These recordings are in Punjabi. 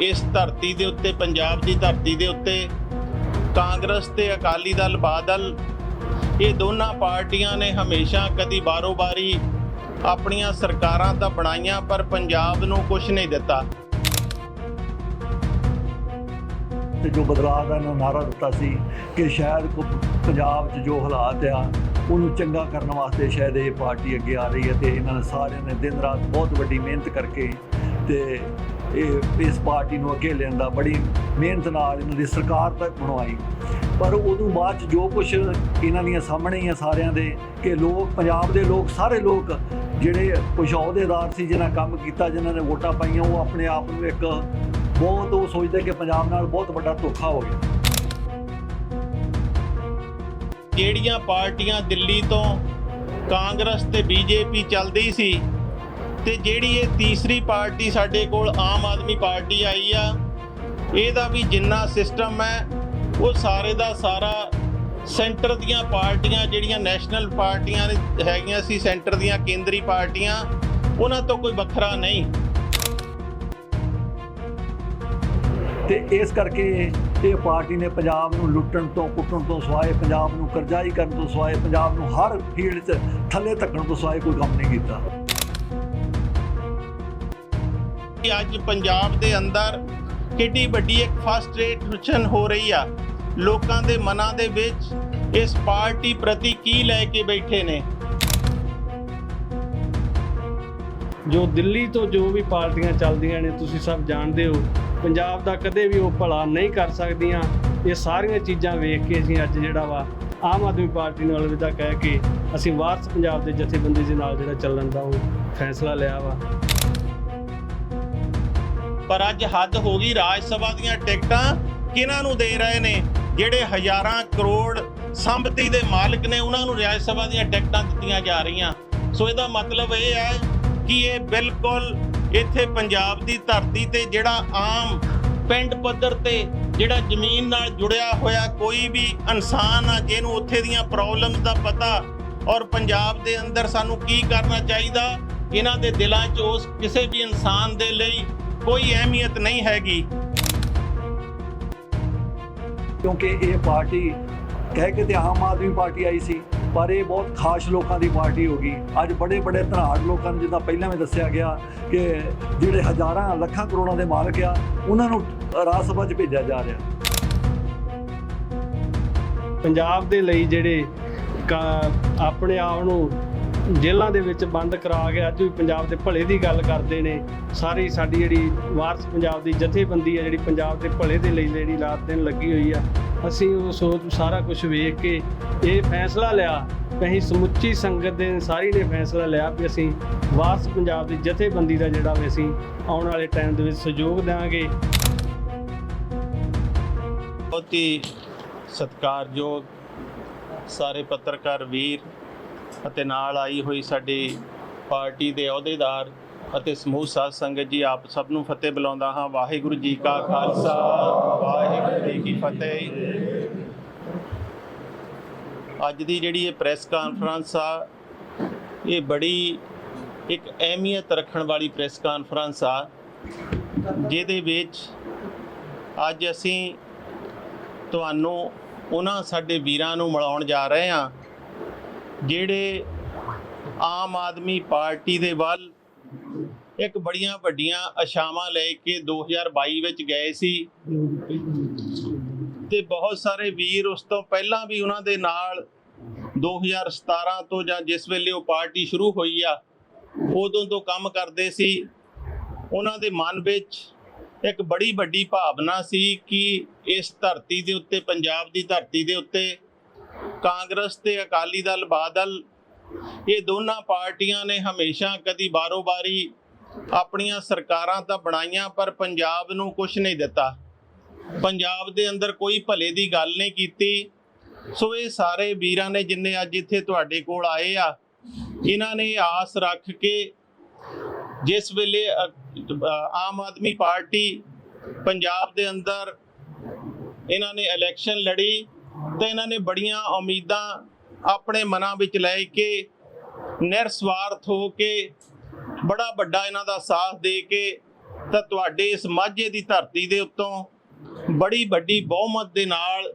ਇਸ ਧਰਤੀ ਦੇ ਉੱਤੇ, ਪੰਜਾਬ ਦੀ ਧਰਤੀ ਦੇ ਉੱਤੇ, ਕਾਂਗਰਸ ਤੇ ਅਕਾਲੀ ਦਲ, ਬਾਦਲ, ਇਹ ਦੋਨਾਂ ਪਾਰਟੀਆਂ ਨੇ ਹਮੇਸ਼ਾ ਕਦੀ ਬਾਰੋ-ਬਾਰੀ ਆਪਣੀਆਂ ਸਰਕਾਰਾਂ ਤਾਂ ਬਣਾਈਆਂ, ਪਰ ਪੰਜਾਬ ਨੂੰ ਕੁਝ ਨਹੀਂ ਦਿੱਤਾ। ਤੇ ਜੋ ਬਦਲਾਅ ਦਾ ਇਹਨਾਂ ਨਾਰਾ ਦਿੱਤਾ ਸੀ ਕਿ ਸ਼ਾਇਦ ਕੋ- ਪੰਜਾਬ 'ਚ ਜੋ ਹਾਲਾਤ ਆ, ਉਹਨੂੰ ਚੰਗਾ ਕਰਨ ਵਾਸਤੇ ਸ਼ਾਇਦ ਇਹ ਪਾਰਟੀ ਅੱਗੇ ਆ ਰਹੀ ਹੈ ਤੇ ਇਹਨਾਂ ਨੇ ਸਾਰਿਆਂ ਨੇ ਦਿਨ ਰਾਤ ਬਹੁਤ ਵੱਡੀ ਮਿਹਨਤ ਕਰਕੇ ਤੇ ਇਹ ਇਸ ਪਾਰਟੀ ਨੂੰ ਅੱਗੇ ਲਿਆਂਦਾ ਬੜੀ ਮਿਹਨਤ ਨਾਲ ਇਹਨਾਂ ਦੀ ਸਰਕਾਰ ਤੱਕ ਬਣਵਾਈ। ਪਰ ਉਦੋਂ ਬਾਅਦ 'ਚ ਜੋ ਕੁਝ ਇਹਨਾਂ ਦੀਆਂ ਸਾਹਮਣੇ ਹੀ ਆ ਸਾਰਿਆਂ ਦੇ ਕਿ ਲੋਕ, ਪੰਜਾਬ ਦੇ ਲੋਕ, ਸਾਰੇ ਲੋਕ ਜਿਹੜੇ ਕੁਝ ਅਹੁਦੇਦਾਰ ਸੀ ਜਿਨ੍ਹਾਂ ਕੰਮ ਕੀਤਾ ਜਿਨ੍ਹਾਂ ਨੇ ਵੋਟਾਂ ਪਾਈਆਂ, ਉਹ ਆਪਣੇ ਆਪ ਨੂੰ ਇੱਕ ਬਹੁਤ ਉਹ ਸੋਚਦੇ ਕਿ ਪੰਜਾਬ ਨਾਲ ਬਹੁਤ ਵੱਡਾ ਧੋਖਾ ਹੋ ਗਿਆ। ਜਿਹੜੀਆਂ ਪਾਰਟੀਆਂ ਦਿੱਲੀ ਤੋਂ ਕਾਂਗਰਸ ਤੇ ਬੀਜੇਪੀ ਚੱਲਦੀ ਸੀ ਤੇ ਜਿਹੜੀ ਇਹ ਤੀਸਰੀ ਪਾਰਟੀ ਸਾਡੇ ਕੋਲ ਆਮ ਆਦਮੀ ਪਾਰਟੀ ਆਈ ਆ, ਇਹਦਾ ਵੀ ਜਿੰਨਾ ਸਿਸਟਮ ਹੈ, ਉਹ ਸਾਰੇ ਦਾ ਸਾਰਾ ਸੈਂਟਰ ਦੀਆਂ ਪਾਰਟੀਆਂ, ਜਿਹੜੀਆਂ ਨੈਸ਼ਨਲ ਪਾਰਟੀਆਂ ਹੈਗੀਆਂ ਸੀ ਸੈਂਟਰ ਦੀਆਂ ਕੇਂਦਰੀ ਪਾਰਟੀਆਂ, ਉਹਨਾਂ ਤੋਂ ਕੋਈ ਵੱਖਰਾ ਨਹੀਂ। ਤੇ ਇਸ ਕਰਕੇ ਇਹ ਪਾਰਟੀ ਨੇ ਪੰਜਾਬ ਨੂੰ ਲੁੱਟਣ ਤੋਂ, ਕੁੱਟਣ ਤੋਂ ਸਵਾਏ, ਪੰਜਾਬ ਨੂੰ ਕਰਜ਼ਾਈ ਕਰਨ ਤੋਂ ਸਵਾਏ, ਪੰਜਾਬ ਨੂੰ ਹਰ ਫੀਲਡ 'ਚ ਥੱਲੇ ਧੱਕਣ ਤੋਂ ਸਵਾਏ ਕੋਈ ਕੰਮ ਨਹੀਂ ਕੀਤਾ। ਅੱਜ ਪੰਜਾਬ ਦੇ ਅੰਦਰ ਕਿੱਡੀ ਵੱਡੀ ਇੱਕ ਫਸਟ ਰੇਸ਼ਨ ਹੋ ਰਹੀ ਆ। ਲੋਕਾਂ ਦੇ ਮਨਾਂ ਦੇ ਵਿੱਚ ਇਸ ਪਾਰਟੀ ਪ੍ਰਤੀ ਕੀ ਲੈ ਕੇ ਬੈਠੇ ਨੇ? ਜੋ ਦਿੱਲੀ ਤੋਂ ਜੋ ਵੀ ਪਾਰਟੀਆਂ ਚੱਲਦੀਆਂ ਨੇ, ਤੁਸੀਂ ਸਭ ਜਾਣਦੇ ਹੋ, ਪੰਜਾਬ ਦਾ ਕਦੇ ਵੀ ਉਹ ਭਲਾ ਨਹੀਂ ਕਰ ਸਕਦੀਆਂ। ਇਹ ਸਾਰੀਆਂ ਚੀਜ਼ਾਂ ਵੇਖ ਕੇ ਅਸੀਂ ਅੱਜ ਜਿਹੜਾ ਵਾ, ਆਮ ਆਦਮੀ ਪਾਰਟੀ ਨਾਲ ਅਲਵਿਦਾ ਕਹਿ ਕੇ ਅਸੀਂ ਵਾਰਸ ਪੰਜਾਬ ਦੇ ਜਥੇਬੰਦੀ ਦੇ ਨਾਲ ਜਿਹੜਾ ਚੱਲਣ ਦਾ ਉਹ ਫੈਸਲਾ ਲਿਆ ਵਾ। ਪਰ ਅੱਜ ਹੱਦ ਹੋ ਗਈ ਰਾਜ ਸਭਾ ਦੀਆਂ ਟਿਕਟਾਂ ਕਿਹਨਾਂ ਨੂੰ ਦੇ ਰਹੇ ਨੇ? ਜਿਹੜੇ ਹਜ਼ਾਰਾਂ ਕਰੋੜ ਸੰਪਤੀ ਦੇ ਮਾਲਕ ਨੇ, ਉਹਨਾਂ ਨੂੰ ਰਾਜ ਸਭਾ ਦੀਆਂ ਟਿਕਟਾਂ ਦਿੱਤੀਆਂ ਜਾ ਰਹੀਆਂ। ਸੋ ਇਹਦਾ ਮਤਲਬ ਇਹ ਹੈ ਕਿ ਇਹ ਬਿਲਕੁਲ ਇੱਥੇ ਪੰਜਾਬ ਦੀ ਧਰਤੀ ਤੇ ਜਿਹੜਾ ਆਮ ਪਿੰਡ ਪੱਧਰ ਤੇ ਜਿਹੜਾ ਜ਼ਮੀਨ ਨਾਲ ਜੁੜਿਆ ਹੋਇਆ ਕੋਈ ਵੀ ਇਨਸਾਨ ਆ, ਜਿਹਨੂੰ ਉੱਥੇ ਦੀਆਂ ਪ੍ਰੋਬਲਮਸ ਦਾ ਪਤਾ ਔਰ ਪੰਜਾਬ ਦੇ ਅੰਦਰ ਸਾਨੂੰ ਕੀ ਕਰਨਾ ਚਾਹੀਦਾ, ਇਹਨਾਂ ਦੇ ਦਿਲਾਂ 'ਚ ਉਸ ਕਿਸੇ ਵੀ ਇਨਸਾਨ ਦੇ ਲਈ ਕੋਈ ਅਹਿਮੀਅਤ ਨਹੀਂ ਹੈਗੀ। ਕਿਉਂਕਿ ਇਹ ਪਾਰਟੀ ਕਹਿ ਕੇ ਤੇ ਆਮ ਆਦਮੀ ਪਾਰਟੀ ਆਈ ਸੀ ਪਰ ਇਹ ਬਹੁਤ ਖਾਸ ਲੋਕਾਂ ਦੀ ਪਾਰਟੀ ਹੋ ਗਈ। ਅੱਜ ਬੜੇ ਬੜੇ ਧਨਾੜ ਲੋਕਾਂ ਨੂੰ ਜਿੱਦਾਂ ਪਹਿਲਾਂ ਵੀ ਦੱਸਿਆ ਗਿਆ ਕਿ ਜਿਹੜੇ ਹਜ਼ਾਰਾਂ ਲੱਖਾਂ ਕਰੋੜਾਂ ਦੇ ਮਾਲਕ ਆ ਉਹਨਾਂ ਨੂੰ ਰਾਜ ਸਭਾ 'ਚ ਭੇਜਿਆ ਜਾ ਰਿਹਾ। ਪੰਜਾਬ ਦੇ ਲਈ ਜਿਹੜੇ ਆਪਣੇ ਆਪ ਨੂੰ ਜੇਲ੍ਹਾਂ ਦੇ ਵਿੱਚ ਬੰਦ ਕਰਾ ਕੇ ਅੱਜ ਵੀ ਪੰਜਾਬ ਦੇ ਭਲੇ ਦੀ ਗੱਲ ਕਰਦੇ ਨੇ। ਸਾਰੀ ਸਾਡੀ ਜਿਹੜੀ ਵਾਰਸ ਪੰਜਾਬ ਦੀ ਜਥੇਬੰਦੀ ਹੈ, ਜਿਹੜੀ ਪੰਜਾਬ ਦੇ ਭਲੇ ਦੇ ਲਈ ਜਿਹੜੀ ਰਾਤ ਦਿਨ ਲੱਗੀ ਹੋਈ ਆ, ਅਸੀਂ ਉਹ ਸੋਚ, ਸਾਰਾ ਕੁਝ ਵੇਖ ਕੇ ਇਹ ਫੈਸਲਾ ਲਿਆ ਅਸੀਂ ਸਮੁੱਚੀ ਸੰਗਤ ਦੇ ਸਾਰੀ ਨੇ ਫੈਸਲਾ ਲਿਆ ਵੀ ਅਸੀਂ ਵਾਰਸ ਪੰਜਾਬ ਦੀ ਜਥੇਬੰਦੀ ਦਾ ਜਿਹੜਾ ਵੀ ਅਸੀਂ ਆਉਣ ਵਾਲੇ ਟਾਈਮ ਦੇ ਵਿੱਚ ਸਹਿਯੋਗ ਦੇਵਾਂਗੇ ਬਹੁਤ ਹੀ ਸਤਿਕਾਰਯੋਗ ਸਾਰੇ ਪੱਤਰਕਾਰ ਵੀਰ ਅਤੇ ਨਾਲ ਆਈ ਹੋਈ ਸਾਡੀ ਪਾਰਟੀ ਦੇ ਅਹੁਦੇਦਾਰ ਅਤੇ ਸਮੂਹ ਸਾਧ ਸੰਗਤ ਜੀ, ਆਪ ਸਭ ਨੂੰ ਫਤਿਹ ਬੁਲਾਉਂਦਾ ਹਾਂ। ਵਾਹਿਗੁਰੂ ਜੀ ਕਾ ਖਾਲਸਾ, ਵਾਹਿਗੁਰੂ ਜੀ ਕੀ ਫਤਿਹ। ਅੱਜ ਦੀ ਜਿਹੜੀ ਇਹ ਪ੍ਰੈਸ ਕਾਨਫਰੰਸ ਆ, ਇਹ ਬੜੀ ਇੱਕ ਅਹਿਮੀਅਤ ਰੱਖਣ ਵਾਲੀ ਪ੍ਰੈਸ ਕਾਨਫਰੰਸ ਆ, ਜਿਹਦੇ ਵਿੱਚ ਅੱਜ ਅਸੀਂ ਤੁਹਾਨੂੰ ਉਹਨਾਂ ਸਾਡੇ ਵੀਰਾਂ ਨੂੰ ਮਿਲਾਉਣ ਜਾ ਰਹੇ ਹਾਂ। ਜਿਹੜੇ ਆਮ ਆਦਮੀ ਪਾਰਟੀ ਦੇ ਵੱਲ ਇੱਕ ਬੜੀਆਂ ਵੱਡੀਆਂ ਆਸ਼ਾਵਾਂ ਲੈ ਕੇ 2022 ਵਿੱਚ ਗਏ ਸੀ ਤੇ ਬਹੁਤ ਸਾਰੇ ਵੀਰ ਉਸ ਤੋਂ ਪਹਿਲਾਂ ਵੀ ਉਹਨਾਂ ਦੇ ਨਾਲ 2017 ਤੋਂ ਜਾਂ ਜਿਸ ਵੇਲੇ ਉਹ ਪਾਰਟੀ ਸ਼ੁਰੂ ਹੋਈ ਆ, ਉਦੋਂ ਤੋਂ ਕੰਮ ਕਰਦੇ ਸੀ। ਉਹਨਾਂ ਦੇ ਮਨ ਵਿੱਚ ਇੱਕ ਬੜੀ ਵੱਡੀ ਭਾਵਨਾ ਸੀ ਕਿ ਇਸ ਧਰਤੀ ਦੇ ਉੱਤੇ, ਪੰਜਾਬ ਦੀ ਧਰਤੀ ਦੇ ਉੱਤੇ ਕਾਂਗਰਸ ਤੇ ਅਕਾਲੀ ਦਲ ਬਾਦਲ, ਇਹ ਦੋਨਾਂ ਪਾਰਟੀਆਂ ਨੇ ਹਮੇਸ਼ਾ ਕਦੀ ਬਾਰੋ-ਬਾਰੀ ਆਪਣੀਆਂ ਸਰਕਾਰਾਂ ਤਾਂ ਬਣਾਈਆਂ, ਪਰ ਪੰਜਾਬ ਨੂੰ ਕੁਝ ਨਹੀਂ ਦਿੱਤਾ। ਪੰਜਾਬ ਦੇ ਅੰਦਰ ਕੋਈ ਭਲੇ ਦੀ ਗੱਲ ਨਹੀਂ ਕੀਤੀ। ਸੋ ਇਹ ਸਾਰੇ ਵੀਰਾਂ ਨੇ ਜਿੰਨੇ ਅੱਜ ਇੱਥੇ ਤੁਹਾਡੇ ਕੋਲ ਆਏ ਆ, ਇਹਨਾਂ ਨੇ ਆਸ ਰੱਖ ਕੇ ਜਿਸ ਵੇਲੇ ਆਮ ਆਦਮੀ ਪਾਰਟੀ ਪੰਜਾਬ ਦੇ ਅੰਦਰ ਇਹਨਾਂ ਨੇ ਇਲੈਕਸ਼ਨ ਲੜੀ ਤੇ ਇਹਨਾਂ ਨੇ ਬੜੀਆਂ ਉਮੀਦਾਂ ਆਪਣੇ ਮਨਾਂ ਵਿੱਚ ਲੈ ਕੇ ਨਿਰਸਵਾਰਥ ਹੋ ਕੇ ਬੜਾ ਵੱਡਾ ਇਹਨਾਂ ਦਾ ਸਾਥ ਦੇ ਕੇ ਤਾਂ ਤੁਹਾਡੇ ਇਸ ਮਾਝੇ ਦੀ ਧਰਤੀ ਦੇ ਉੱਤੋਂ ਬੜੀ ਵੱਡੀ ਬਹੁਮਤ ਦੇ ਨਾਲ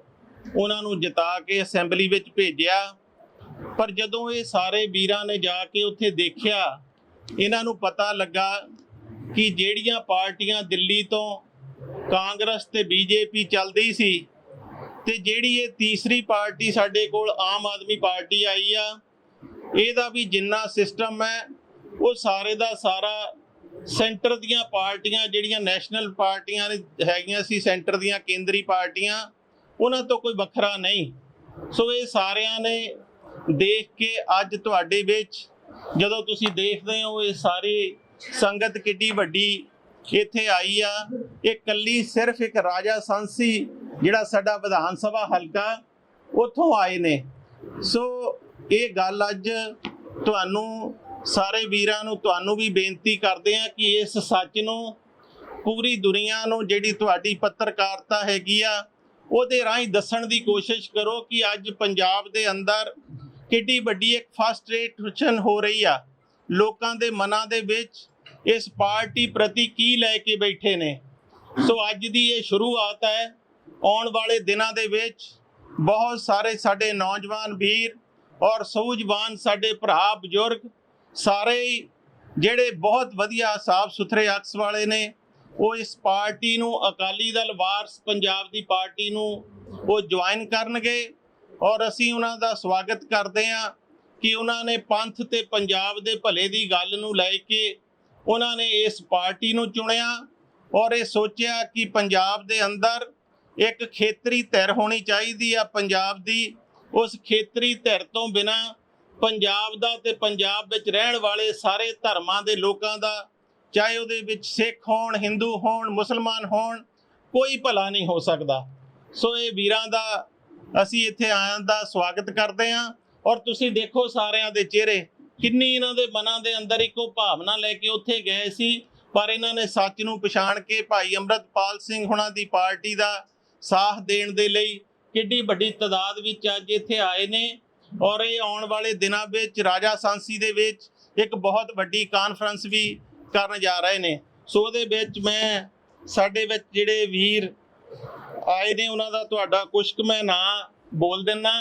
ਉਹਨਾਂ ਨੂੰ ਜਿਤਾ ਕੇ ਅਸੈਂਬਲੀ ਵਿੱਚ ਭੇਜਿਆ। ਪਰ ਜਦੋਂ ਇਹ ਸਾਰੇ ਵੀਰਾਂ ਨੇ ਜਾ ਕੇ ਉੱਥੇ ਦੇਖਿਆ, ਇਹਨਾਂ ਨੂੰ ਪਤਾ ਲੱਗਾ ਕਿ ਜਿਹੜੀਆਂ ਪਾਰਟੀਆਂ ਦਿੱਲੀ ਤੋਂ ਕਾਂਗਰਸ ਤੇ ਬੀਜੇਪੀ ਚੱਲਦੀ ਸੀ ਤੇ ਜਿਹੜੀ ਇਹ ਤੀਸਰੀ ਪਾਰਟੀ ਸਾਡੇ ਕੋਲ ਆਮ ਆਦਮੀ ਪਾਰਟੀ ਆਈ ਆ, ਇਹਦਾ ਵੀ ਜਿੰਨਾ ਸਿਸਟਮ ਹੈ, ਉਹ ਸਾਰੇ ਦਾ ਸਾਰਾ ਸੈਂਟਰ ਦੀਆਂ ਪਾਰਟੀਆਂ, ਜਿਹੜੀਆਂ ਨੈਸ਼ਨਲ ਪਾਰਟੀਆਂ ਹੈਗੀਆਂ ਸੀ ਸੈਂਟਰ ਦੀਆਂ ਕੇਂਦਰੀ ਪਾਰਟੀਆਂ, ਉਹਨਾਂ ਤੋਂ ਕੋਈ ਵੱਖਰਾ ਨਹੀਂ। ਸੋ ਇਹ ਸਾਰਿਆਂ ਨੇ ਦੇਖ ਕੇ ਅੱਜ ਤੁਹਾਡੇ ਵਿੱਚ, ਜਦੋਂ ਤੁਸੀਂ ਦੇਖਦੇ ਹੋ ਇਹ ਸਾਰੀ ਸੰਗਤ ਕਿੱਡੀ ਵੱਡੀ ਇੱਥੇ ਆਈ ਆ, ਇਹ ਕੱਲੀ ਸਿਰਫ ਇੱਕ ਰਾਜਾ ਸੰਸੀ ਜਿਹੜਾ ਸਾਡਾ ਵਿਧਾਨ ਸਭਾ ਹਲਕਾ ਉੱਥੋਂ ਆਏ ਨੇ। ਸੋ ਇਹ ਗੱਲ ਅੱਜ ਤੁਹਾਨੂੰ ਸਾਰੇ ਵੀਰਾਂ ਨੂੰ, ਤੁਹਾਨੂੰ ਵੀ ਬੇਨਤੀ ਕਰਦੇ ਆ ਕਿ ਇਸ ਸੱਚ ਨੂੰ, ਪੂਰੀ ਦੁਨੀਆ ਨੂੰ ਜਿਹੜੀ ਤੁਹਾਡੀ ਪੱਤਰਕਾਰਤਾ ਹੈਗੀ ਆ, ਉਹਦੇ ਰਾਹੀਂ ਦੱਸਣ ਦੀ ਕੋਸ਼ਿਸ਼ ਕਰੋ ਕਿ ਅੱਜ ਪੰਜਾਬ ਦੇ ਅੰਦਰ ਕਿੱਡੀ ਵੱਡੀ ਇੱਕ ਫਸਟ ਫਸਟ੍ਰੇਸ਼ਨ ਹੋ ਰਹੀ ਆ। ਲੋਕਾਂ ਦੇ ਮਨਾਂ ਦੇ ਵਿੱਚ ਇਸ ਪਾਰਟੀ ਪ੍ਰਤੀ ਕੀ ਲੈ ਕੇ ਬੈਠੇ ਨੇ। ਸੋ ਅੱਜ ਦੀ ਇਹ ਸ਼ੁਰੂਆਤ ਹੈ। ਆਉਣ ਵਾਲੇ ਦਿਨਾਂ ਦੇ ਵਿੱਚ ਬਹੁਤ ਸਾਰੇ ਸਾਡੇ ਨੌਜਵਾਨ ਵੀਰ ਔਰ ਸੂਝਵਾਨ ਸਾਡੇ ਭਰਾ ਬਜ਼ੁਰਗ ਸਾਰੇ ਹੀ ਜਿਹੜੇ ਬਹੁਤ ਵਧੀਆ ਸਾਫ਼ ਸੁਥਰੇ ਅਕਸ ਵਾਲੇ ਨੇ, ਉਹ ਇਸ ਪਾਰਟੀ ਨੂੰ ਅਕਾਲੀ ਦਲ ਵਾਰਸ ਪੰਜਾਬ ਦੀ ਪਾਰਟੀ ਨੂੰ ਉਹ ਜੁਆਇਨ ਕਰਨਗੇ ਔਰ ਅਸੀਂ ਉਹਨਾਂ ਦਾ ਸਵਾਗਤ ਕਰਦੇ ਹਾਂ ਕਿ ਉਹਨਾਂ ਨੇ ਪੰਥ ਤੇ ਪੰਜਾਬ ਦੇ ਭਲੇ ਦੀ ਗੱਲ ਨੂੰ ਲੈ ਕੇ ਉਹਨਾਂ ਨੇ ਇਸ ਪਾਰਟੀ ਨੂੰ ਚੁਣਿਆ ਔਰ ਇਹ ਸੋਚਿਆ ਕਿ ਪੰਜਾਬ ਦੇ ਅੰਦਰ ਇੱਕ ਖੇਤਰੀ ਧਿਰ ਹੋਣੀ ਚਾਹੀਦੀ ਆ ਪੰਜਾਬ ਦੀ। ਉਸ ਖੇਤਰੀ ਧਿਰ ਤੋਂ ਬਿਨਾ ਪੰਜਾਬ ਦਾ ਤੇ ਪੰਜਾਬ ਵਿੱਚ ਰਹਿਣ ਵਾਲੇ ਸਾਰੇ ਧਰਮਾਂ ਦੇ ਲੋਕਾਂ ਦਾ, ਚਾਹੇ ਉਹਦੇ ਵਿੱਚ ਸਿੱਖ ਹੋਣ, ਹਿੰਦੂ ਹੋਣ, ਮੁਸਲਮਾਨ ਹੋਣ, ਕੋਈ ਭਲਾ ਨਹੀਂ ਹੋ ਸਕਦਾ। ਸੋ ਇਹ ਵੀਰਾਂ ਦਾ, ਅਸੀਂ ਇੱਥੇ ਆਇਆਂ ਦਾ ਸਵਾਗਤ ਕਰਦੇ ਹਾਂ ਔਰ ਤੁਸੀਂ ਦੇਖੋ ਸਾਰਿਆਂ ਦੇ ਚਿਹਰੇ, ਕਿੰਨੀ ਇਹਨਾਂ ਦੇ ਮਨਾਂ ਦੇ ਅੰਦਰ ਇੱਕੋ ਭਾਵਨਾ ਲੈ ਕੇ ਉੱਥੇ ਗਏ ਸੀ। ਪਰ ਇਹਨਾਂ ਨੇ ਸੱਚ ਨੂੰ ਪਛਾਣ ਕੇ ਭਾਈ ਅੰਮ੍ਰਿਤਪਾਲ ਸਿੰਘ ਹੁਣਾਂ ਦੀ ਪਾਰਟੀ ਦਾ ਸਾਥ ਦੇਣ ਦੇ ਲਈ ਕਿੱਡੀ ਵੱਡੀ ਤਾਦਾਦ ਵਿੱਚ ਅੱਜ ਇੱਥੇ ਆਏ ਨੇ। ਔਰ ਇਹ ਆਉਣ ਵਾਲੇ ਦਿਨਾਂ ਵਿੱਚ ਰਾਜਾ ਸਾਂਸੀ ਦੇ ਵਿੱਚ ਇੱਕ ਬਹੁਤ ਵੱਡੀ ਕਾਨਫਰੰਸ ਵੀ ਕਰਨ ਜਾ ਰਹੇ ਨੇ। ਸੋ ਉਹਦੇ ਵਿੱਚ ਮੈਂ, ਸਾਡੇ ਵਿੱਚ ਜਿਹੜੇ ਵੀਰ ਆਏ ਨੇ, ਉਹਨਾਂ ਦਾ ਤੁਹਾਡਾ ਕੁਛ ਕੁ ਮੈਂ ਨਾਂ ਬੋਲ ਦਿੰਨਾ।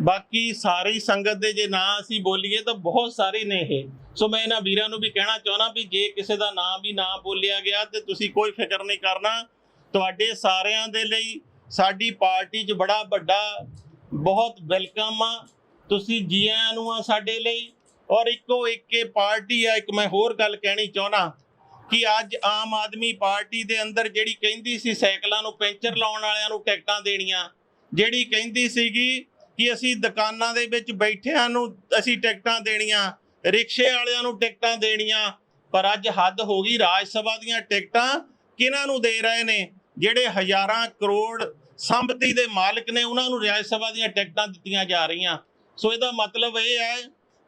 ਬਾਕੀ ਸਾਰੀ ਸੰਗਤ ਦੇ ਜੇ ਨਾਂ ਅਸੀਂ ਬੋਲੀਏ ਤਾਂ ਬਹੁਤ ਸਾਰੇ ਨੇ ਇਹ। ਸੋ ਮੈਂ ਇਹਨਾਂ ਵੀਰਾਂ ਨੂੰ ਵੀ ਕਹਿਣਾ ਚਾਹੁੰਦਾ ਵੀ ਜੇ ਕਿਸੇ ਦਾ ਨਾਂ ਵੀ ਨਾ ਬੋਲਿਆ ਗਿਆ ਤੇ ਤੁਸੀਂ ਕੋਈ ਫਿਕਰ ਨਹੀਂ ਕਰਨਾ। ਤੁਹਾਡੇ ਸਾਰਿਆਂ ਦੇ ਲਈ ਸਾਡੀ ਪਾਰਟੀ 'ਚ ਬੜਾ ਵੱਡਾ ਬਹੁਤ ਵੈਲਕਮ ਆ। ਤੁਸੀਂ ਜੀ ਆਇਆਂ ਨੂੰ ਆ ਸਾਡੇ ਲਈ। ਔਰ ਇੱਕੋ ਇੱਕ ਪਾਰਟੀ ਆ, ਇੱਕ ਮੈਂ ਹੋਰ ਗੱਲ ਕਹਿਣੀ ਚਾਹੁੰਦਾ ਕਿ ਅੱਜ ਆਮ ਆਦਮੀ ਪਾਰਟੀ ਦੇ ਅੰਦਰ ਜਿਹੜੀ ਕਹਿੰਦੀ ਸੀ ਸਾਈਕਲਾਂ ਨੂੰ ਪੈਂਚਰ ਲਾਉਣ ਵਾਲਿਆਂ ਨੂੰ ਟਿਕਟਾਂ ਦੇਣੀਆਂ, ਜਿਹੜੀ ਕਹਿੰਦੀ ਸੀਗੀ ਕਿ ਅਸੀਂ ਦੁਕਾਨਾਂ ਦੇ ਵਿੱਚ ਬੈਠਿਆਂ ਨੂੰ ਅਸੀਂ ਟਿਕਟਾਂ ਦੇਣੀਆਂ, ਰਿਕਸ਼ੇ ਵਾਲਿਆਂ ਨੂੰ ਟਿਕਟਾਂ ਦੇਣੀਆਂ, ਪਰ ਅੱਜ ਹੱਦ ਹੋ ਗਈ। ਰਾਜ ਸਭਾ ਦੀਆਂ ਟਿਕਟਾਂ ਕਿਹਨਾਂ ਨੂੰ ਦੇ ਰਹੇ ਨੇ? ਜਿਹੜੇ ਹਜ਼ਾਰਾਂ ਕਰੋੜ ਸੰਪਤੀ ਦੇ ਮਾਲਕ ਨੇ ਉਹਨਾਂ ਨੂੰ ਰਾਜ ਸਭਾ ਦੀਆਂ ਟਿਕਟਾਂ ਦਿੱਤੀਆਂ ਜਾ ਰਹੀਆਂ। ਸੋ ਇਹਦਾ ਮਤਲਬ ਇਹ ਹੈ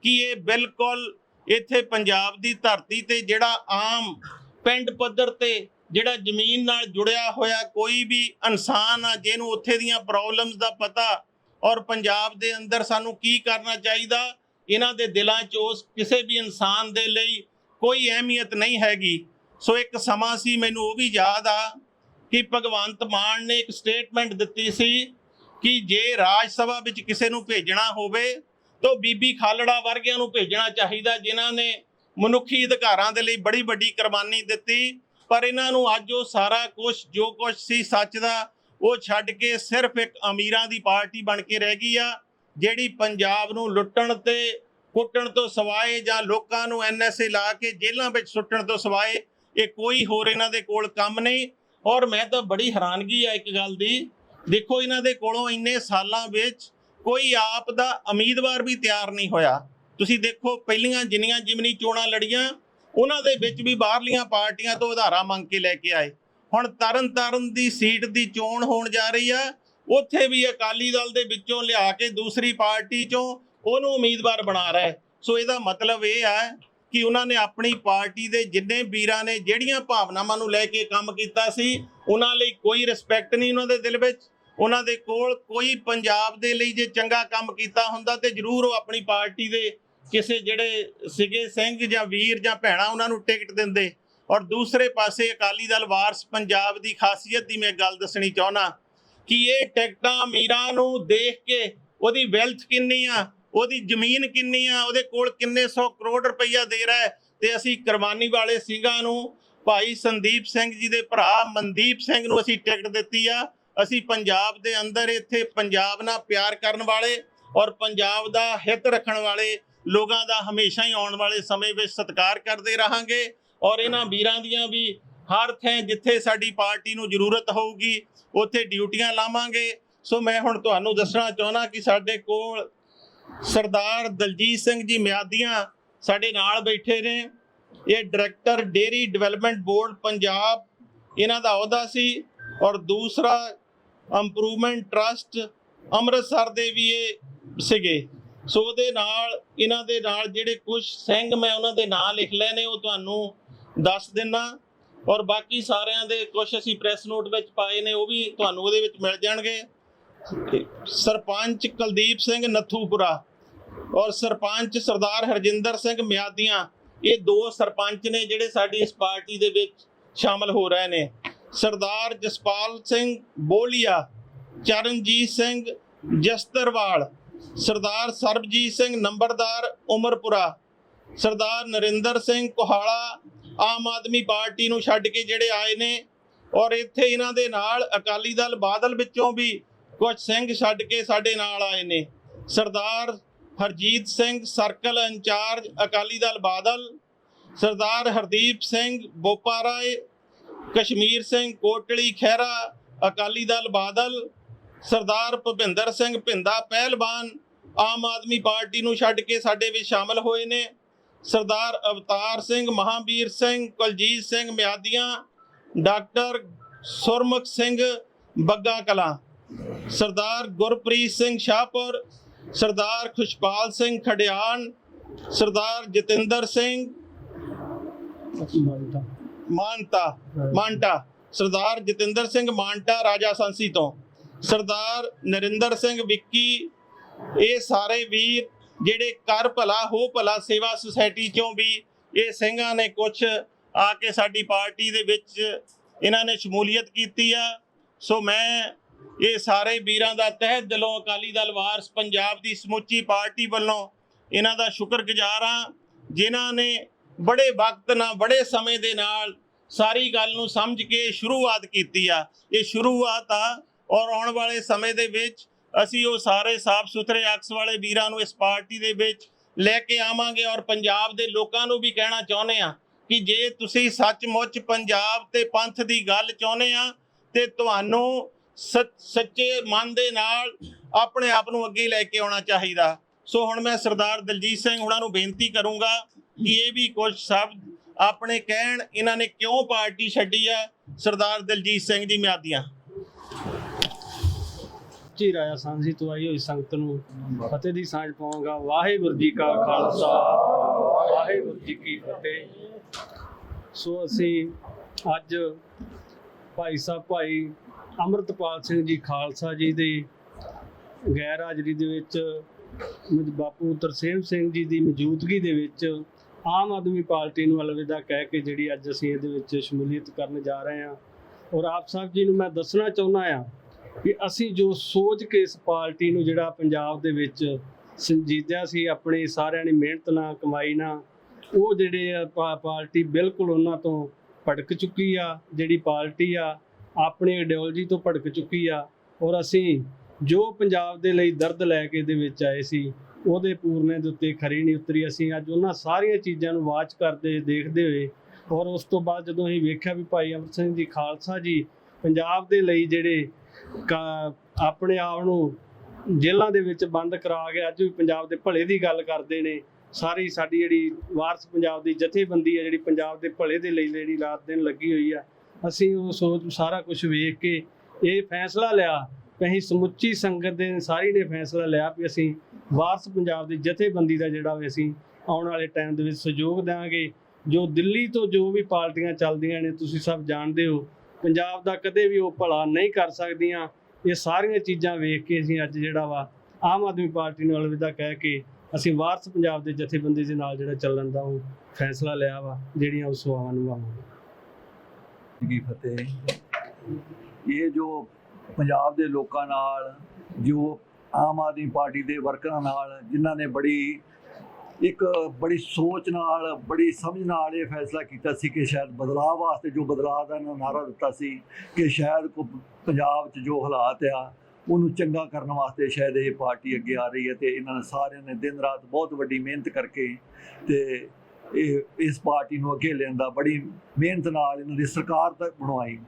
ਕਿ ਇਹ ਬਿਲਕੁਲ ਇੱਥੇ ਪੰਜਾਬ ਦੀ ਧਰਤੀ ਤੇ ਜਿਹੜਾ ਆਮ ਪਿੰਡ ਪੱਧਰ ਤੇ ਜਿਹੜਾ ਜ਼ਮੀਨ ਨਾਲ ਜੁੜਿਆ ਹੋਇਆ ਕੋਈ ਵੀ ਇਨਸਾਨ ਆ, ਜਿਹਨੂੰ ਉੱਥੇ ਦੀਆਂ ਪ੍ਰੋਬਲਮਸ ਦਾ ਪਤਾ ਔਰ ਪੰਜਾਬ ਦੇ ਅੰਦਰ ਸਾਨੂੰ ਕੀ ਕਰਨਾ ਚਾਹੀਦਾ, ਇਹਨਾਂ ਦੇ ਦਿਲਾਂ 'ਚ ਉਸ ਕਿਸੇ ਵੀ ਇਨਸਾਨ ਦੇ ਲਈ ਕੋਈ ਅਹਿਮੀਅਤ ਨਹੀਂ ਹੈਗੀ। ਸੋ ਇੱਕ ਸਮਾਂ ਸੀ, ਮੈਨੂੰ ਉਹ ਵੀ ਯਾਦ ਆ ਕਿ ਭਗਵੰਤ ਮਾਨ ਨੇ ਇੱਕ ਸਟੇਟਮੈਂਟ ਦਿੱਤੀ ਸੀ ਕਿ ਜੇ ਰਾਜ ਸਭਾ ਵਿੱਚ ਕਿਸੇ ਨੂੰ ਭੇਜਣਾ ਹੋਵੇ ਤਾਂ ਬੀਬੀ ਖਾਲੜਾ ਵਰਗਿਆਂ ਨੂੰ ਭੇਜਣਾ ਚਾਹੀਦਾ, ਜਿਨ੍ਹਾਂ ਨੇ ਮਨੁੱਖੀ ਅਧਿਕਾਰਾਂ ਦੇ ਲਈ ਬੜੀ ਵੱਡੀ ਕੁਰਬਾਨੀ ਦਿੱਤੀ। ਪਰ ਇਹਨਾਂ ਨੂੰ ਅੱਜ ਉਹ ਸਾਰਾ ਕੁਝ ਜੋ ਕੁਝ ਸੀ ਸੱਚ ਦਾ, ਉਹ ਛੱਡ ਕੇ ਸਿਰਫ ਇੱਕ ਅਮੀਰਾਂ ਦੀ ਪਾਰਟੀ ਬਣ ਕੇ ਰਹਿ ਗਈ ਆ, ਜਿਹੜੀ ਪੰਜਾਬ ਨੂੰ ਲੁੱਟਣ ਤੇ ਕੁੱਟਣ ਤੋਂ ਸਿਵਾਏ ਜਾਂ ਲੋਕਾਂ ਨੂੰ ਐਨਐਸਏ ਲਾ ਕੇ ਜੇਲ੍ਹਾਂ ਵਿੱਚ ਸੁੱਟਣ ਤੋਂ ਸਿਵਾਏ, ਇਹ ਕੋਈ ਹੋਰ ਇਹਨਾਂ ਦੇ ਕੋਲ ਕੰਮ ਨਹੀਂ। ਔਰ ਮੈਂ ਤਾਂ ਬੜੀ ਹੈਰਾਨਗੀ ਆ ਇੱਕ ਗੱਲ ਦੀ। ਦੇਖੋ ਇਹਨਾਂ ਦੇ ਕੋਲੋਂ ਇੰਨੇ ਸਾਲਾਂ ਵਿੱਚ ਕੋਈ ਆਪ ਦਾ ਉਮੀਦਵਾਰ ਵੀ ਤਿਆਰ ਨਹੀਂ ਹੋਇਆ। ਤੁਸੀਂ ਦੇਖੋ ਪਹਿਲੀਆਂ ਜਿੰਨੀਆਂ ਜਿਮਨੀ ਚੋਣਾਂ ਲੜੀਆਂ, ਉਹਨਾਂ ਦੇ ਵਿੱਚ ਵੀ ਬਾਹਰਲੀਆਂ ਪਾਰਟੀਆਂ ਤੋਂ ਉਧਾਰਾ ਮੰਗ ਕੇ ਲੈ ਕੇ ਆਏ। ਹੁਣ ਤਰਨ ਤਾਰਨ ਦੀ ਸੀਟ ਦੀ ਚੋਣ ਹੋਣ ਜਾ ਰਹੀ ਆ। ਉੱਥੇ ਵੀ ਅਕਾਲੀ ਦਲ ਦੇ ਵਿੱਚੋਂ ਲਿਆ ਕੇ ਦੂਸਰੀ ਪਾਰਟੀ ਚੋਂ ਉਹਨੂੰ ਉਮੀਦਵਾਰ ਬਣਾ ਰਿਹਾ। ਹੈ। ਸੋ ਇਹਦਾ ਮਤਲਬ ਇਹ ਹੈ ਕਿ ਉਹਨਾਂ ਨੇ ਆਪਣੀ ਪਾਰਟੀ ਦੇ ਜਿੰਨੇ ਵੀਰਾਂ ਨੇ ਜਿਹੜੀਆਂ ਭਾਵਨਾਵਾਂ ਨੂੰ ਲੈ ਕੇ ਕੰਮ ਕੀਤਾ ਸੀ, ਉਹਨਾਂ ਲਈ ਕੋਈ ਰਿਸਪੈਕਟ ਨਹੀਂ ਉਹਨਾਂ ਦੇ ਦਿਲ ਵਿੱਚ। ਉਹਨਾਂ ਦੇ ਕੋਲ ਕੋਈ ਪੰਜਾਬ ਦੇ ਲਈ ਜੇ ਚੰਗਾ ਕੰਮ ਕੀਤਾ ਹੁੰਦਾ ਤੇ ਜ਼ਰੂਰ ਉਹ ਆਪਣੀ ਪਾਰਟੀ ਦੇ ਕਿਸੇ ਜਿਹੜੇ ਸਿਗੇ ਸਿੰਘ ਜਾਂ ਵੀਰ ਜਾਂ ਭੈਣਾ ਉਹਨਾਂ ਨੂੰ ਟਿਕਟ ਦਿੰਦੇ। ਔਰ ਦੂਸਰੇ ਪਾਸੇ ਅਕਾਲੀ ਦਲ ਵਾਰਸ ਪੰਜਾਬ ਦੀ ਖਾਸੀਅਤ ਦੀ ਮੈਂ ਗੱਲ ਦੱਸਣੀ ਚਾਹੁੰਦਾ ਕਿ ਇਹ ਟਿਕਟਾਂ ਅਮੀਰਾਂ ਨੂੰ ਦੇਖ ਕੇ ਉਹਦੀ ਵੈਲਥ ਕਿੰਨੀ ਆ ਉਹਦੀ ਜ਼ਮੀਨ ਕਿੰਨੀ ਆ? ਉਹਦੇ ਕੋਲ ਕਿੰਨੇ 100 ਕਰੋੜ ਰੁਪਈਆ ਦੇ ਰਿਹਾ ਹੈ? ਤੇ ਅਸੀਂ ਕੁਰਬਾਨੀ ਵਾਲੇ ਸਿੰਘਾਂ ਨੂੰ, ਭਾਈ ਸੰਦੀਪ ਸਿੰਘ ਜੀ ਦੇ ਭਰਾ ਮਨਦੀਪ ਸਿੰਘ ਨੂੰ ਅਸੀਂ ਟਿਕਟ ਦਿੱਤੀ ਆ। ਅਸੀਂ ਪੰਜਾਬ ਦੇ ਅੰਦਰ ਇੱਥੇ ਪੰਜਾਬ ਨਾਲ ਪਿਆਰ ਕਰਨ ਵਾਲੇ ਔਰ ਪੰਜਾਬ ਦਾ ਹਿੱਤ ਰੱਖਣ ਵਾਲੇ ਲੋਕਾਂ ਦਾ ਹਮੇਸ਼ਾ ਹੀ ਆਉਣ ਵਾਲੇ ਸਮੇਂ ਵਿੱਚ ਸਤਿਕਾਰ ਕਰਦੇ ਰਹਾਂਗੇ। ਔਰ ਇਹਨਾਂ ਵੀਰਾਂ ਦੀਆਂ ਵੀ ਹਰ ਥੈਂ ਜਿੱਥੇ ਸਾਡੀ ਪਾਰਟੀ ਨੂੰ ਜ਼ਰੂਰਤ ਹੋਊਗੀ, ਉੱਥੇ ਡਿਊਟੀਆਂ ਲਾਵਾਂਗੇ। ਸੋ ਮੈਂ ਹੁਣ ਤੁਹਾਨੂੰ ਦੱਸਣਾ ਚਾਹੁੰਦਾ ਕਿ ਸਾਡੇ ਕੋਲ ਸਰਦਾਰ ਦਲਜੀਤ ਸਿੰਘ ਜੀ ਮਿਆਦੀਆਂ ਸਾਡੇ ਨਾਲ ਬੈਠੇ ਨੇ। ਇਹ director dairy development board Punjab, ਇਹਨਾਂ ਦਾ ਅਹੁਦਾ ਸੀ ਔਰ ਦੂਸਰਾ ਇੰਪਰੂਵਮੈਂਟ ਟਰਸਟ ਅੰਮ੍ਰਿਤਸਰ ਦੇ ਵੀ ਇਹ ਸੀਗੇ। ਸੋ ਉਹਦੇ ਨਾਲ, ਇਹਨਾਂ ਦੇ ਨਾਲ ਜਿਹੜੇ ਕੁਝ ਸਿੰਘ ਮੈਂ ਉਹਨਾਂ ਦੇ ਨਾਂ ਲਿਖ ਲਏ ਨੇ, ਉਹ ਤੁਹਾਨੂੰ ਦੱਸ ਦਿੰਨਾ। ਔਰ ਬਾਕੀ ਸਾਰਿਆਂ ਦੇ ਕੁਝ ਅਸੀਂ ਪ੍ਰੈਸ ਨੋਟ ਵਿੱਚ ਪਾਏ ਨੇ, ਉਹ ਵੀ ਤੁਹਾਨੂੰ ਉਹਦੇ ਵਿੱਚ ਮਿਲ ਜਾਣਗੇ। ਸਰਪੰਚ ਕੁਲਦੀਪ ਸਿੰਘ ਨੱਥੂਪੁਰਾ ਔਰ ਸਰਪੰਚ ਸਰਦਾਰ ਹਰਜਿੰਦਰ ਸਿੰਘ ਮਿਆਦੀਆਂ, ਇਹ ਦੋ ਸਰਪੰਚ ਨੇ ਜਿਹੜੇ ਸਾਡੀ ਇਸ ਪਾਰਟੀ ਦੇ ਵਿੱਚ ਸ਼ਾਮਲ ਹੋ ਰਹੇ ਨੇ। ਸਰਦਾਰ ਜਸਪਾਲ ਸਿੰਘ ਬੋਲੀਆ, ਚਰਨਜੀਤ ਸਿੰਘ ਜਸਤਰਵਾਲ, ਸਰਦਾਰ ਸਰਬਜੀਤ ਸਿੰਘ ਨੰਬਰਦਾਰ ਉਮਰਪੁਰਾ, ਸਰਦਾਰ ਨਰਿੰਦਰ ਸਿੰਘ ਕੋਹਾਲਾ ਆਮ ਆਦਮੀ ਪਾਰਟੀ ਨੂੰ ਛੱਡ ਕੇ ਜਿਹੜੇ ਆਏ ਨੇ ਔਰ ਇੱਥੇ ਇਹਨਾਂ ਦੇ ਨਾਲ ਅਕਾਲੀ ਦਲ ਬਾਦਲ ਵਿੱਚੋਂ ਵੀ ਕੁਝ ਸਿੰਘ ਛੱਡ ਕੇ ਸਾਡੇ ਨਾਲ ਆਏ ਨੇ। ਸਰਦਾਰ ਹਰਜੀਤ ਸਿੰਘ ਸਰਕਲ ਇੰਚਾਰਜ ਅਕਾਲੀ ਦਲ ਬਾਦਲ, ਸਰਦਾਰ ਹਰਦੀਪ ਸਿੰਘ ਬੋਪਾ ਰਾਏ, ਕਸ਼ਮੀਰ ਸਿੰਘ ਕੋਟਲੀ ਖਹਿਰਾ ਅਕਾਲੀ ਦਲ ਬਾਦਲ, ਸਰਦਾਰ ਭੁਪਿੰਦਰ ਸਿੰਘ ਭਿੰਦਾ ਪਹਿਲਵਾਨ ਆਮ ਆਦਮੀ ਪਾਰਟੀ ਨੂੰ ਛੱਡ ਕੇ ਸਾਡੇ ਵਿੱਚ ਸ਼ਾਮਲ ਹੋਏ ਨੇ। ਸਰਦਾਰ ਅਵਤਾਰ ਸਿੰਘ, ਮਹਾਵੀਰ ਸਿੰਘ, ਕੁਲਜੀਤ ਸਿੰਘ ਮਿਆਦੀਆਂ, ਡਾਕਟਰ ਸੁਰਮੁਖ ਸਿੰਘ ਬੱਗਾ ਕਲਾਂ। ਸਰਦਾਰ ਗੁਰਪ੍ਰੀਤ ਸਿੰਘ ਸ਼ਾਹਪੁਰ, ਸਰਦਾਰ ਖੁਸ਼ਪਾਲ ਸਿੰਘ ਖੜਿਆਣ ਸਰਦਾਰ ਜਤਿੰਦਰ ਸਿੰਘ ਮਾਨਤਾ ਮਾਨਟਾ ਸਰਦਾਰ ਜਤਿੰਦਰ ਸਿੰਘ ਮਾਨਟਾ ਰਾਜਾ ਸੰਸੀ ਤੋਂ, ਸਰਦਾਰ ਨਰਿੰਦਰ ਸਿੰਘ ਵਿੱਕੀ, ਇਹ ਸਾਰੇ ਵੀਰ ਜਿਹੜੇ ਕਰ ਭਲਾ, ਹੋ ਭਲਾ ਸੇਵਾ ਸੁਸਾਇਟੀ ਚੋਂ ਵੀ ਇਹ ਸਿੰਘਾਂ ਨੇ ਕੁਝ ਆ ਕੇ ਸਾਡੀ ਪਾਰਟੀ ਦੇ ਵਿੱਚ ਇਹਨਾਂ ਨੇ ਸ਼ਮੂਲੀਅਤ ਕੀਤੀ ਆ। ਸੋ ਮੈਂ ਇਹ ਸਾਰੇ ਵੀਰਾਂ ਦਾ ਤਹਿ ਦਿਲੋਂ ਅਕਾਲੀ ਦਲ ਵਾਰਸ ਪੰਜਾਬ ਦੀ ਸਮੁੱਚੀ ਪਾਰਟੀ ਵੱਲੋਂ ਇਹਨਾਂ ਦਾ ਸ਼ੁਕਰਗੁਜ਼ਾਰ ਹਾਂ, ਜਿਨ੍ਹਾਂ ਨੇ ਬੜੇ ਵਕਤ ਨਾਲ, ਬੜੇ ਸਮੇਂ ਦੇ ਨਾਲ ਸਾਰੀ ਗੱਲ ਨੂੰ ਸਮਝ ਕੇ ਸ਼ੁਰੂਆਤ ਕੀਤੀ ਆ। ਇਹ ਸ਼ੁਰੂਆਤ ਆ ਔਰ ਆਉਣ ਵਾਲੇ ਸਮੇਂ ਦੇ ਵਿੱਚ ਅਸੀਂ ਉਹ ਸਾਰੇ ਸਾਫ਼ ਸੁਥਰੇ ਅਕਸ ਵਾਲੇ ਵੀਰਾਂ ਨੂੰ ਇਸ ਪਾਰਟੀ ਦੇ ਵਿੱਚ ਲੈ ਕੇ ਆਵਾਂਗੇ ਔਰ ਪੰਜਾਬ ਦੇ ਲੋਕਾਂ ਨੂੰ ਵੀ ਕਹਿਣਾ ਚਾਹੁੰਦੇ ਆ ਕਿ ਜੇ ਤੁਸੀਂ ਸੱਚਮੁੱਚ ਪੰਜਾਬ ਤੇ ਪੰਥ ਦੀ ਗੱਲ ਚਾਹੁੰਦੇ ਆ ਤੇ ਤੁਹਾਨੂੰ ਸੱਚੇ ਮਨ ਦੇ ਨਾਲ ਆਪਣੇ ਆਪ ਨੂੰ ਅੱਗੇ ਲੈ ਕੇ ਆਉਣਾ ਚਾਹੀਦਾ। ਸੋ ਹੁਣ ਮੈਂ ਸਰਦਾਰ ਦਲਜੀਤ ਸਿੰਘ ਹੁਣਾਂ ਨੂੰ ਬੇਨਤੀ ਕਰੂੰਗਾ ਕਿ ਇਹ ਵੀ ਕੁਝ ਸ਼ਬਦ ਆਪਣੇ ਕਹਿਣ, ਇਹਨਾਂ ਨੇ ਕਿਉਂ ਪਾਰਟੀ ਛੱਡੀ ਆ? ਸਰਦਾਰ ਦਲਜੀਤ ਸਿੰਘ ਜੀ ਮਿਆਦੀਆਂ ਜੀ ਰਾਜਾ ਸਾਂਝੀ ਤੋਂ ਆਈ ਹੋਈ ਸੰਗਤ ਨੂੰ ਫਤਿਹ ਦੀ ਸਾਂਝ ਪਾਵਾਂਗਾ। ਵਾਹਿਗੁਰੂ ਜੀ ਕਾ ਖਾਲਸਾ, ਵਾਹਿਗੁਰੂ ਜੀ ਕੀ ਫਤਿਹ। ਸੋ ਅਸੀਂ ਅੱਜ ਭਾਈ ਸਾਹਿਬ, ਭਾਈ ਅੰਮ੍ਰਿਤਪਾਲ ਸਿੰਘ ਜੀ ਖਾਲਸਾ ਜੀ ਦੀ, ਗੈਰ ਹਾਜ਼ਰੀ ਦੇ ਵਿੱਚ ਬਾਪੂ ਤਰਸੇਮ ਸਿੰਘ ਜੀ ਦੀ ਮੌਜੂਦਗੀ ਦੇ ਵਿੱਚ ਆਮ ਆਦਮੀ ਪਾਰਟੀ ਨੂੰ ਅਲਵਿਦਾ ਕਹਿ ਕੇ ਜਿਹੜੀ ਅੱਜ ਅਸੀਂ ਇਹਦੇ ਵਿੱਚ ਸ਼ਮੂਲੀਅਤ ਕਰਨ ਜਾ ਰਹੇ ਹਾਂ। ਔਰ ਆਪ ਸਾਹਿਬ ਜੀ ਨੂੰ ਮੈਂ ਦੱਸਣਾ ਚਾਹੁੰਦਾ ਆ ਕਿ ਅਸੀਂ ਜੋ ਸੋਚ ਕੇ ਇਸ ਪਾਰਟੀ ਨੂੰ ਜਿਹੜਾ ਪੰਜਾਬ ਦੇ ਵਿੱਚ ਸੰਜੀਦਿਆ ਸੀ, ਆਪਣੀ ਸਾਰਿਆਂ ਨੇ ਮਿਹਨਤ ਨਾਲ, ਕਮਾਈ ਨਾਲ, ਉਹ ਜਿਹੜੇ ਆ ਪਾ- ਪਾਰਟੀ ਬਿਲਕੁਲ ਉਹਨਾਂ ਤੋਂ ਭਟਕ ਚੁੱਕੀ ਆ, ਜਿਹੜੀ ਪਾਰਟੀ ਆ ਆਪਣੀ ਆਈਡੀਓਲੋਜੀ ਤੋਂ ਭੜਕ ਚੁੱਕੀ ਆ ਔਰ ਅਸੀਂ ਜੋ ਪੰਜਾਬ ਦੇ ਲਈ ਦਰਦ ਲੈ ਕੇ ਇਹਦੇ ਵਿੱਚ ਆਏ ਸੀ, ਉਹਦੇ ਪੂਰਨੇ ਦੇ ਉੱਤੇ ਖਰੀ ਨਹੀਂ ਉਤਰੀ। ਅਸੀਂ ਅੱਜ ਉਹਨਾਂ ਸਾਰੀਆਂ ਚੀਜ਼ਾਂ ਨੂੰ ਵਾਚ ਕਰਦੇ ਦੇਖਦੇ ਹੋਏ ਔਰ ਉਸ ਤੋਂ ਬਾਅਦ ਜਦੋਂ ਅਸੀਂ ਵੇਖਿਆ ਵੀ ਭਾਈ ਅਮਰ ਸਿੰਘ ਜੀ, ਖਾਲਸਾ ਜੀ ਪੰਜਾਬ ਦੇ ਲਈ ਜਿਹੜੇ ਕਾ- ਆਪਣੇ ਆਪ ਨੂੰ ਜੇਲ੍ਹਾਂ ਦੇ ਵਿੱਚ ਬੰਦ ਕਰਾ ਕੇ ਅੱਜ ਵੀ ਪੰਜਾਬ ਦੇ ਭਲੇ ਦੀ ਗੱਲ ਕਰਦੇ ਨੇ। ਸਾਰੀ ਸਾਡੀ ਜਿਹੜੀ ਵਾਰਸ ਪੰਜਾਬ ਦੀ ਜਥੇਬੰਦੀ ਹੈ ਜਿਹੜੀ ਪੰਜਾਬ ਦੇ ਭਲੇ ਦੇ ਲਈ ਜਿਹੜੀ ਰਾਤ ਦਿਨ ਲੱਗੀ ਹੋਈ ਆ ਅਸੀਂ ਉਹ ਸੋਚ ਸਾਰਾ ਕੁਝ ਵੇਖ ਕੇ ਇਹ ਫੈਸਲਾ ਲਿਆ ਕਿ ਅਸੀਂ ਸਮੁੱਚੀ ਸੰਗਤ ਦੇ ਸਾਰੀ ਨੇ ਫੈਸਲਾ ਲਿਆ ਵੀ ਅਸੀਂ ਵਾਰਸ ਪੰਜਾਬ ਦੀ ਜਥੇਬੰਦੀ ਦਾ ਜਿਹੜਾ ਵੀ ਅਸੀਂ ਆਉਣ ਵਾਲੇ ਟਾਈਮ ਦੇ ਵਿੱਚ ਸਹਿਯੋਗ ਦੇਵਾਂਗੇ ਜੋ ਦਿੱਲੀ ਤੋਂ ਜੋ ਵੀ ਪਾਰਟੀਆਂ ਚੱਲਦੀਆਂ ਨੇ, ਤੁਸੀਂ ਸਭ ਜਾਣਦੇ ਹੋ, ਪੰਜਾਬ ਦਾ ਕਦੇ ਵੀ ਉਹ ਭਲਾ ਨਹੀਂ ਕਰ ਸਕਦੀਆਂ। ਇਹ ਸਾਰੀਆਂ ਚੀਜ਼ਾਂ ਵੇਖ ਕੇ ਅਸੀਂ ਅੱਜ ਜਿਹੜਾ ਵਾ, ਆਮ ਆਦਮੀ ਪਾਰਟੀ ਨੂੰ ਅਲਵਿਦਾ ਕਹਿ ਕੇ ਅਸੀਂ ਵਾਰਸ ਪੰਜਾਬ ਦੇ ਜਥੇਬੰਦੀ ਦੇ ਨਾਲ ਜਿਹੜਾ ਚੱਲਣ ਦਾ ਉਹ ਫੈਸਲਾ ਲਿਆ ਵਾ, ਜਿਹੜੀਆਂ ਉਹ ਸੇਵਾਵਾਂ ਨਿਭਾਵਾਂਗੇ। ਜੀ ਫਤਿਹ। ਇਹ ਜੋ ਪੰਜਾਬ ਦੇ ਲੋਕਾਂ ਨਾਲ, ਜੋ ਆਮ ਆਦਮੀ ਪਾਰਟੀ ਦੇ ਵਰਕਰਾਂ ਨਾਲ, ਜਿਨ੍ਹਾਂ ਨੇ ਬੜੀ ਇੱਕ ਬੜੀ ਸੋਚ ਨਾਲ, ਬੜੀ ਸਮਝ ਨਾਲ ਇਹ ਫੈਸਲਾ ਕੀਤਾ ਸੀ ਕਿ ਸ਼ਾਇਦ ਬਦਲਾਅ ਵਾਸਤੇ ਜੋ ਬਦਲਾਅ ਦਾ ਇਹਨਾਂ ਨਾਰਾ ਦਿੱਤਾ ਸੀ ਕਿ ਸ਼ਾਇਦ ਕੋ ਪੰਜਾਬ 'ਚ ਜੋ ਹਾਲਾਤ ਆ, ਉਹਨੂੰ ਚੰਗਾ ਕਰਨ ਵਾਸਤੇ ਸ਼ਾਇਦ ਇਹ ਪਾਰਟੀ ਅੱਗੇ ਆ ਰਹੀ ਹੈ ਤੇ ਇਹਨਾਂ ਨੇ ਸਾਰਿਆਂ ਨੇ ਦਿਨ ਰਾਤ ਬਹੁਤ ਵੱਡੀ ਮਿਹਨਤ ਕਰਕੇ ਤੇ ਇਹ ਇਸ ਪਾਰਟੀ ਨੂੰ ਅੱਗੇ ਲਿਆਂਦਾ ਬੜੀ ਮਿਹਨਤ ਨਾਲ ਇਹਨਾਂ ਦੀ ਸਰਕਾਰ ਤੱਕ ਬਣਵਾਈ।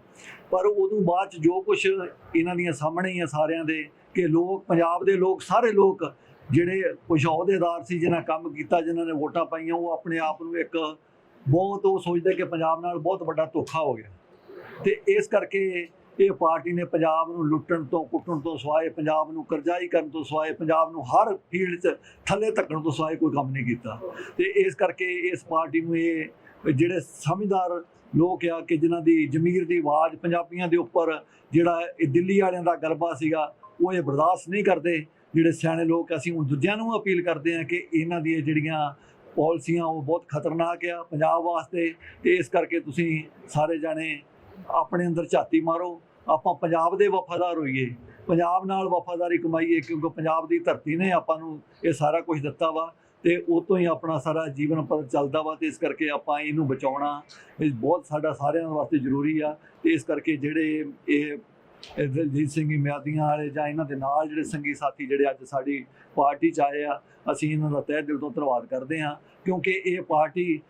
ਪਰ ਉਦੋਂ ਬਾਅਦ ਚ ਜੋ ਕੁਝ ਇਹਨਾਂ ਦੀਆਂ ਸਾਹਮਣੇ ਹੀ ਆ ਸਾਰਿਆਂ ਦੇ ਕਿ ਲੋਕ, ਪੰਜਾਬ ਦੇ ਲੋਕ, ਸਾਰੇ ਲੋਕ ਜਿਹੜੇ ਕੁਝ ਅਹੁਦੇਦਾਰ ਸੀ, ਜਿਨ੍ਹਾਂ ਕੰਮ ਕੀਤਾ, ਜਿਨ੍ਹਾਂ ਨੇ ਵੋਟਾਂ ਪਾਈਆਂ, ਉਹ ਆਪਣੇ ਆਪ ਨੂੰ ਇੱਕ ਬਹੁਤ ਉਹ ਸੋਚਦੇ ਕਿ ਪੰਜਾਬ ਨਾਲ ਬਹੁਤ ਵੱਡਾ ਧੋਖਾ ਹੋ ਗਿਆ। ਤੇ ਇਸ ਕਰਕੇ ਇਹ ਪਾਰਟੀ ਨੇ ਪੰਜਾਬ ਨੂੰ ਲੁੱਟਣ ਤੋਂ, ਕੁੱਟਣ ਤੋਂ ਸਵਾਏ ਪੰਜਾਬ ਨੂੰ ਕਰਜ਼ਾਈ ਕਰਨ ਤੋਂ ਸਵਾਏ ਪੰਜਾਬ ਨੂੰ ਹਰ ਫੀਲਡ 'ਚ ਥੱਲੇ ਧੱਕਣ ਤੋਂ ਸਵਾਏ ਕੋਈ ਕੰਮ ਨਹੀਂ ਕੀਤਾ। ਤੇ ਇਸ ਕਰਕੇ ਇਸ ਪਾਰਟੀ ਨੂੰ ਇਹ ਜਿਹੜੇ ਸਮਝਦਾਰ ਲੋਕ ਆ ਕਿ ਜਿਨ੍ਹਾਂ ਦੀ ਜ਼ਮੀਰ ਦੀ ਆਵਾਜ਼ ਪੰਜਾਬੀਆਂ ਦੇ ਉੱਪਰ ਜਿਹੜਾ ਇਹ ਦਿੱਲੀ ਵਾਲਿਆਂ ਦਾ ਗਲਬਾ ਸੀਗਾ, ਉਹ ਇਹ ਬਰਦਾਸ਼ਤ ਨਹੀਂ ਕਰਦੇ। ਜਿਹੜੇ ਸਿਆਣੇ ਲੋਕ ਅਸੀਂ ਹੁਣ ਦੂਜਿਆਂ ਨੂੰ ਅਪੀਲ ਕਰਦੇ ਹਾਂ ਕਿ ਇਹਨਾਂ ਦੀਆਂ ਜਿਹੜੀਆਂ ਪਾਲਿਸੀਆਂ, ਉਹ ਬਹੁਤ ਖਤਰਨਾਕ ਆ ਪੰਜਾਬ ਵਾਸਤੇ। ਤੇ ਇਸ ਕਰਕੇ ਤੁਸੀਂ ਸਾਰੇ ਜਾਣੇ ਆਪਣੇ ਅੰਦਰ ਝਾਤੀ ਮਾਰੋ। ਆਪਾਂ ਪੰਜਾਬ ਦੇ ਵਫਾਦਾਰ ਹੋਈਏ, ਪੰਜਾਬ ਨਾਲ ਵਫਾਦਾਰੀ ਕਮਾਈਏ, ਕਿਉਂਕਿ ਪੰਜਾਬ ਦੀ ਧਰਤੀ ਨੇ ਆਪਾਂ ਨੂੰ ਇਹ ਸਾਰਾ ਕੁਝ ਦਿੱਤਾ ਵਾ ਤੇ ਉਹ ਤੋਂ ਹੀ ਆਪਣਾ ਸਾਰਾ ਜੀਵਨ ਪਰ ਚੱਲਦਾ ਵਾ ਤੇ ਇਸ ਕਰਕੇ ਆਪਾਂ ਇਹਨੂੰ ਬਚਾਉਣਾ ਇਹ ਬਹੁਤ ਸਾਡਾ ਸਾਰਿਆਂ ਵਾਸਤੇ ਜ਼ਰੂਰੀ ਆ ਤੇ ਇਸ ਕਰਕੇ ਜਿਹੜੇ ਇਹ ਦਲਜੀਤ ਸਿੰਘ ਮਿਆਦੀਆਂ ਵਾਲੇ ਜਾਂ ਇਹਨਾਂ ਦੇ ਨਾਲ ਜਿਹੜੇ ਸੰਗੀ ਸਾਥੀ ਜਿਹੜੇ ਅੱਜ ਸਾਡੀ ਪਾਰਟੀ ਚ ਆਏ ਆ, ਅਸੀਂ ਇਹਨਾਂ ਦਾ ਤਹਿ ਦਿਲ ਤੋਂ ਧੰਨਵਾਦ ਕਰਦੇ ਹਾਂ ਕਿਉਂਕਿ ਇਹ ਪਾਰਟੀ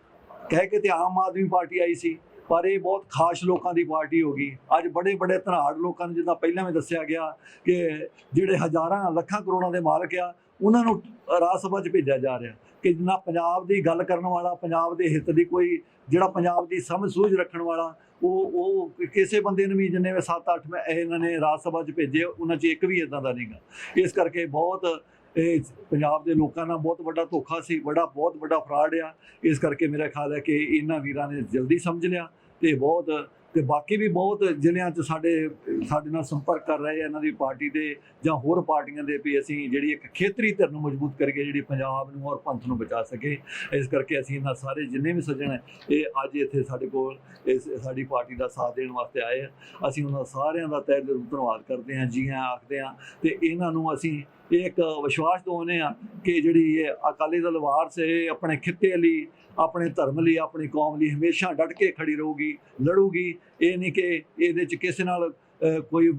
ਕਹਿ ਕੇ ਤੇ ਆਮ ਆਦਮੀ ਪਾਰਟੀ ਆਈ ਸੀ ਪਰ ਇਹ ਬਹੁਤ ਖਾਸ ਲੋਕਾਂ ਦੀ ਪਾਰਟੀ ਹੋ ਗਈ। ਅੱਜ ਬੜੇ ਬੜੇ ਧਨਾੜ ਲੋਕਾਂ ਨੂੰ ਜਿੱਦਾਂ ਪਹਿਲਾਂ ਵੀ ਦੱਸਿਆ ਗਿਆ ਕਿ ਜਿਹੜੇ ਹਜ਼ਾਰਾਂ, ਲੱਖਾਂ ਕਰੋੜਾਂ ਦੇ ਮਾਲਕ ਆ, ਉਹਨਾਂ ਨੂੰ ਰਾਜ ਸਭਾ 'ਚ ਭੇਜਿਆ ਜਾ ਰਿਹਾ। ਕਿ ਨਾ ਪੰਜਾਬ ਦੀ ਗੱਲ ਕਰਨ ਵਾਲਾ, ਪੰਜਾਬ ਦੇ ਹਿੱਤ ਦੀ ਕੋਈ, ਜਿਹੜਾ ਪੰਜਾਬ ਦੀ ਸਮਝ ਸੂਝ ਰੱਖਣ ਵਾਲਾ, ਉਹ ਉਹ ਕਿਸੇ ਬੰਦੇ ਨੂੰ ਵੀ ਜਿੰਨੇ 7-8 ਮੈਂ ਇਹਨਾਂ ਨੇ ਰਾਜ ਸਭਾ 'ਚ ਭੇਜੇ, ਉਹਨਾਂ 'ਚ ਇੱਕ ਵੀ ਇਦਾਂ ਦਾ ਨਹੀਂਗਾ। ਇਸ ਕਰਕੇ ਬਹੁਤ ਇਹ ਪੰਜਾਬ ਦੇ ਲੋਕਾਂ ਨਾਲ ਬਹੁਤ ਵੱਡਾ ਧੋਖਾ ਸੀ ਬੜਾ ਬਹੁਤ ਵੱਡਾ ਫਰਾਡ ਆ। ਇਸ ਕਰਕੇ ਮੇਰਾ ਖਿਆਲ ਹੈ ਕਿ ਇਹਨਾਂ ਵੀਰਾਂ ਨੇ ਜਲਦੀ ਸਮਝ ਲਿਆ। ਤੇ ਬਹੁਤ, ਤੇ ਬਾਕੀ ਵੀ ਬਹੁਤ ਜ਼ਿਲ੍ਹਿਆਂ 'ਚ ਸਾਡੇ ਸਾਡੇ ਨਾਲ ਸੰਪਰਕ ਕਰ ਰਹੇ ਆ ਇਹਨਾਂ ਦੀ ਪਾਰਟੀ ਦੇ ਜਾਂ ਹੋਰ ਪਾਰਟੀਆਂ ਦੇ ਵੀ ਅਸੀਂ ਜਿਹੜੀ ਇੱਕ ਖੇਤਰੀ ਧਿਰ ਨੂੰ ਮਜ਼ਬੂਤ ਕਰਕੇ ਜਿਹੜੀ ਪੰਜਾਬ ਨੂੰ ਔਰ ਪੰਥ ਨੂੰ ਬਚਾ ਸਕੇ। ਇਸ ਕਰਕੇ ਅਸੀਂ ਇਹਨਾਂ ਸਾਰੇ ਜਿੰਨੇ ਵੀ ਸੱਜਣ ਇਹ ਅੱਜ ਇੱਥੇ ਸਾਡੇ ਕੋਲ, ਇਸ ਸਾਡੀ ਪਾਰਟੀ ਦਾ ਸਾਥ ਦੇਣ ਵਾਸਤੇ ਆਏ ਆ। ਅਸੀਂ ਉਹਨਾਂ ਸਾਰਿਆਂ ਦਾ ਤਹਿ ਦਿਲੋਂ ਧੰਨਵਾਦ ਕਰਦੇ ਹਾਂ, ਜੀ ਹਾਂ ਆਖਦੇ ਹਾਂ ਤੇ ਇਹਨਾਂ ਨੂੰ ਅਸੀਂ ਇਹ ਇੱਕ ਵਿਸ਼ਵਾਸ ਦਿਵਾਉਂਦੇ ਆ ਕਿ ਜਿਹੜੀ ਇਹ ਅਕਾਲੀ ਦਲ ਵਾਰਸ ਇਹ ਆਪਣੇ ਖਿੱਤੇ ਲਈ, ਆਪਣੇ ਧਰਮ ਲਈ, ਆਪਣੀ ਕੌਮ ਲਈ ਹਮੇਸ਼ਾ ਡਟ ਕੇ ਖੜੀ ਰਹੂਗੀ, ਲੜੂਗੀ। ਇਹ ਨਹੀਂ ਕਿ ਇਹਦੇ ਚ ਕਿਸੇ ਨਾਲ ਕੋਈ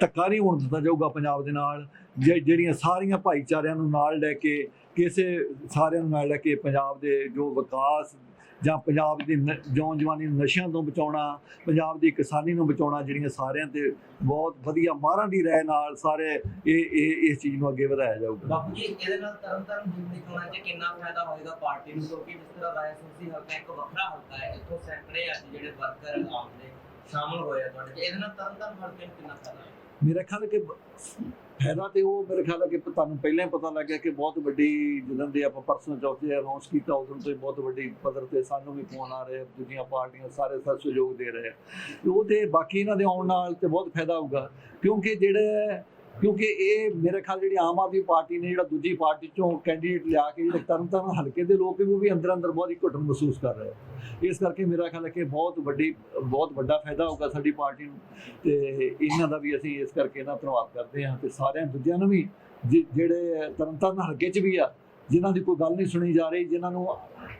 ਧੱਕਾ ਨਹੀਂ ਹੋਣ ਦਿੱਤਾ ਜਾਊਗਾ ਪੰਜਾਬ ਦੇ ਨਾਲ। ਜੇ- ਜਿਹੜੀਆਂ ਸਾਰੀਆਂ ਭਾਈਚਾਰਿਆਂ ਨੂੰ ਨਾਲ ਲੈ ਕੇ, ਕਿਸੇ ਸਾਰਿਆਂ ਨੂੰ ਨਾਲ ਲੈ ਕੇ ਪੰਜਾਬ ਦੇ ਜੋ ਵਿਕਾਸ ਜਾਂ ਪੰਜਾਬ ਦੀ ਨ- ਨੌਜਵਾਨੀ ਨੂੰ ਨਸ਼ਿਆਂ ਤੋਂ ਬਚਾਉਣਾ, ਪੰਜਾਬ ਦੀ ਕਿਸਾਨੀ ਨੂੰ ਬਚਾਉਣਾ, ਜਿਹੜੀਆਂ ਸਾਰਿਆਂ ਤੇ ਬਹੁਤ ਵਧੀਆ ਮਾਰਾਂ ਦੀ ਰਾਏ ਨਾਲ ਸਾਰੇ ਇਹ ਇਹ, ਇਸ ਚੀਜ਼ ਨੂੰ ਅੱਗੇ ਵਧਾਇਆ ਜਾਊਗਾ। ਬਾਪੂ ਜੀ, ਇਹਦੇ ਨਾਲ ਤਰਨ ਤਾਰਨ ਜ਼ਿੰਦਗੀ ਚੋਣਾਂ 'ਚ ਕਿੰਨਾ ਫਾਇਦਾ ਹੋਏਗਾ ਪਾਰਟੀ ਨੂੰ? ਕਿਉਂਕਿ ਜਿਸ ਤਰ੍ਹਾਂ ਰਾਏ ਸੰਸੀ ਹਲਕਾ ਇੱਕ ਵੱਖਰਾ ਹਲਕਾ ਹੈ, ਇੱਥੋਂ ਸੈਂਕੜੇ ਅੱਜ ਜਿਹੜੇ ਵਰਕਰ ਆਮ ਨੇ ਸ਼ਾਮਲ ਹੋਏ ਆ ਤੁਹਾਡੇ 'ਚ ਇਹਦੇ ਨਾਲ ਤਰਨ ਤਾਰਨ ਹਲਕੇ ਨੂੰ ਕਿੰਨਾ ਫਾਇਦਾ ਹੈ? ਮੇਰਾ ਖਿਆਲ ਹੈ ਕਿ ਫਾਇਦਾ ਤੇ ਉਹ, ਮੇਰੇ ਖਿਆਲ ਹੈ ਕਿ ਤੁਹਾਨੂੰ ਪਹਿਲਾਂ ਹੀ ਪਤਾ ਲੱਗ ਗਿਆ ਕਿ ਬਹੁਤ ਵੱਡੀ ਜਦੋਂ ਦੇ ਆਪਾਂ ਪਰਸਨਲ ਚੌਥੇ ਅਨਾਉਂਸ ਕੀਤਾ, ਉਦੋਂ ਤੋਂ ਬਹੁਤ ਵੱਡੀ ਪੱਧਰ ਤੇ ਸਾਨੂੰ ਵੀ ਫੋਨ ਆ ਰਹੇ ਦੂਜੀਆਂ ਪਾਰਟੀਆਂ ਸਾਰੇ ਸਰ ਸਹਿਯੋਗ ਦੇ ਰਹੇ ਆ। ਤੇ ਉਹ ਤੇ ਬਾਕੀ ਇਹਨਾਂ ਦੇ ਆਉਣ ਨਾਲ ਤੇ ਬਹੁਤ ਫਾਇਦਾ ਹੋਊਗਾ, ਕਿਉਂਕਿ ਜਿਹੜੇ ਕਿਉਂਕਿ ਇਹ ਮੇਰੇ ਖਿਆਲ ਜਿਹੜੀ ਆਮ ਆਦਮੀ ਪਾਰਟੀ ਨੇ ਜਿਹੜਾ ਦੂਜੀ ਪਾਰਟੀ ਚੋਂ ਕੈਂਡੀਡੇਟ ਲਿਆ ਕੇ ਜਿਹੜੇ ਤਰਨਤਾਰਨ ਹਲਕੇ ਦੇ ਲੋਕ ਵੀ ਉਹ ਵੀ ਅੰਦਰ ਅੰਦਰ ਬਹੁਤ ਹੀ ਘੁੱਟਣ ਮਹਿਸੂਸ ਕਰ ਰਹੇ ਆ ਇਸ ਕਰਕੇ ਮੇਰਾ ਖਿਆਲ ਹੈ ਕਿ ਬਹੁਤ ਵੱਡੀ, ਬਹੁਤ ਵੱਡਾ ਫਾਇਦਾ ਹੋਊਗਾ ਸਾਡੀ ਪਾਰਟੀ ਨੂੰ ਤੇ ਇਹਨਾਂ ਦਾ ਵੀ ਅਸੀਂ ਇਸ ਕਰਕੇ ਇਹਨਾਂ ਧੰਨਵਾਦ ਕਰਦੇ ਹਾਂ ਤੇ ਸਾਰਿਆਂ ਦੂਜਿਆਂ ਨੂੰ ਵੀ ਜਿ- ਜਿਹੜੇ ਤਰਨਤਾਰਨ ਹਲਕੇ 'ਚ ਵੀ ਆ ਜਿਨ੍ਹਾਂ ਦੀ ਕੋਈ ਗੱਲ ਨਹੀਂ ਸੁਣੀ ਜਾ ਰਹੀ, ਜਿਨ੍ਹਾਂ ਨੂੰ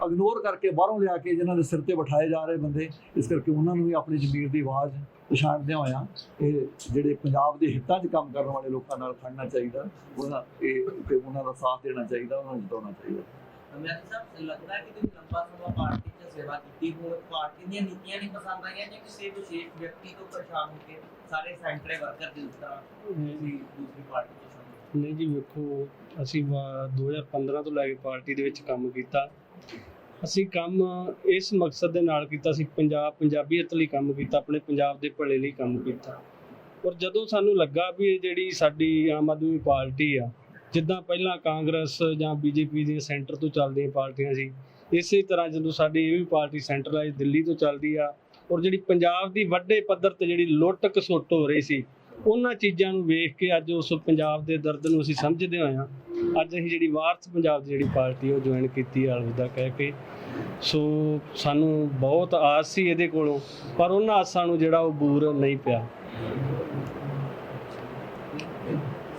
ਇਗਨੋਰ ਕਰਕੇ ਬਾਹਰੋਂ ਲਿਆ ਕੇ ਜਿਨ੍ਹਾਂ ਦੇ ਸਿਰ ਤੇ ਬਿਠਾਏ ਜਾ ਰਹੇ ਬੰਦੇ, ਇਸ ਕਰਕੇ ਉਹਨਾਂ ਨੂੰ ਵੀ ਆਪਣੀ ਜ਼ਮੀਰ ਦੀ ਆਵਾਜ਼ ਪਛਾਣਦਿਆਂ ਹੋਇਆਂ ਇਹ ਜਿਹੜੇ ਪੰਜਾਬ ਦੇ ਹਿੱਤਾਂ 'ਚ ਕੰਮ ਕਰਨ ਵਾਲੇ ਲੋਕਾਂ ਨਾਲ ਖੜਨਾ ਚਾਹੀਦਾ, ਉਹਨਾਂ ਇਹ ਤੇ ਉਹਨਾਂ ਦਾ ਸਾਥ ਦੇਣਾ ਚਾਹੀਦਾ, ਉਹਨਾਂ ਨੂੰ ਜਿਤਾਉਣਾ ਚਾਹੀਦਾ। ਮੈਂ ਸਾਹਿਬ ਲੱਗਦਾ ਹੈ ਕਿ ਤੁਸੀਂ ਲੰਬਾ ਸਮਾਂ ਪਾਰਟੀ 'ਚ ਸੇਵਾ ਕੀਤੀ ਹੋ ਪਾਰਟੀ ਦੀਆਂ ਨੀਤੀਆਂ ਨਹੀਂ ਪਸੰਦ ਆਈਆਂ ਜਾਂ ਕਿਸੇ ਵਿਸ਼ੇਸ਼ ਵਿਅਕਤੀ ਤੋਂ ਪਰੇਸ਼ਾਨ ਹੋ ਕੇ ਸਾਰੇ ਸੈਂਟਰੇ ਵਰਕਰ ਜਿਸ ਤਰ੍ਹਾਂ ਤੁਸੀਂ ਦੂਸਰੀ ਪਾਰਟੀ 'ਚ ਸ਼ਾਮਿਲ ਨਹੀਂ ਜੀ, ਵੇਖੋ, ਅਸੀਂ ਵਾ- 2015 ਤੋਂ ਲੈ ਕੇ ਪਾਰਟੀ ਦੇ ਵਿੱਚ ਕੰਮ ਕੀਤਾ। ਅਸੀਂ ਕੰਮ ਇਸ ਮਕਸਦ ਦੇ ਨਾਲ ਕੀਤਾ ਸੀ ਪੰਜਾਬ ਪੰਜਾਬੀਅਤ ਲਈ ਕੰਮ ਕੀਤਾ, ਆਪਣੇ ਪੰਜਾਬ ਦੇ ਭਲੇ ਲਈ ਕੰਮ ਕੀਤਾ। ਔਰ ਜਦੋਂ ਸਾਨੂੰ ਲੱਗਾ ਵੀ ਇਹ ਜਿਹੜੀ ਸਾਡੀ ਆਮ ਆਦਮੀ ਪਾਰਟੀ ਆ, ਜਿੱਦਾਂ ਪਹਿਲਾਂ ਕਾਂਗਰਸ ਜਾਂ ਬੀਜੇਪੀ ਦੀਆਂ ਸੈਂਟਰ ਤੋਂ ਚੱਲਦੀਆਂ ਪਾਰਟੀਆਂ ਸੀ, ਇਸੇ ਤਰ੍ਹਾਂ ਜਦੋਂ ਸਾਡੀ ਇਹ ਵੀ ਪਾਰਟੀ ਸੈਂਟਰਲਾਈਜ਼ ਦਿੱਲੀ ਤੋਂ ਚੱਲਦੀ ਆ, ਔਰ ਜਿਹੜੀ ਪੰਜਾਬ ਦੀ ਵੱਡੇ ਪੱਧਰ ਤੇ ਜਿਹੜੀ ਲੁੱਟ ਖਸੁੱਟ ਹੋ ਰਹੀ ਸੀ ਉਹਨਾਂ ਚੀਜ਼ਾਂ ਨੂੰ ਵੇਖ ਕੇ ਅੱਜ ਉਸ ਪੰਜਾਬ ਦੇ ਦਰਦ ਨੂੰ ਅਸੀਂ ਸਮਝਦੇ ਹੋਏ ਹਾਂ। ਅੱਜ ਅਸੀਂ ਜਿਹੜੀ ਵਾਰਸ ਪੰਜਾਬ ਦੀ ਜਿਹੜੀ ਪਾਰਟੀ ਉਹ ਜੁਆਇਨ ਕੀਤੀ ਆ ਅਲਵਿਦਾ ਕਹਿ ਕੇ। ਸੋ ਸਾਨੂੰ ਬਹੁਤ ਆਸ ਸੀ ਇਹਦੇ ਕੋਲੋਂ, ਪਰ ਉਹਨਾਂ ਆਸਾਂ ਨੂੰ ਜਿਹੜਾ ਉਹ ਬੂਰ ਨਹੀਂ ਪਿਆ।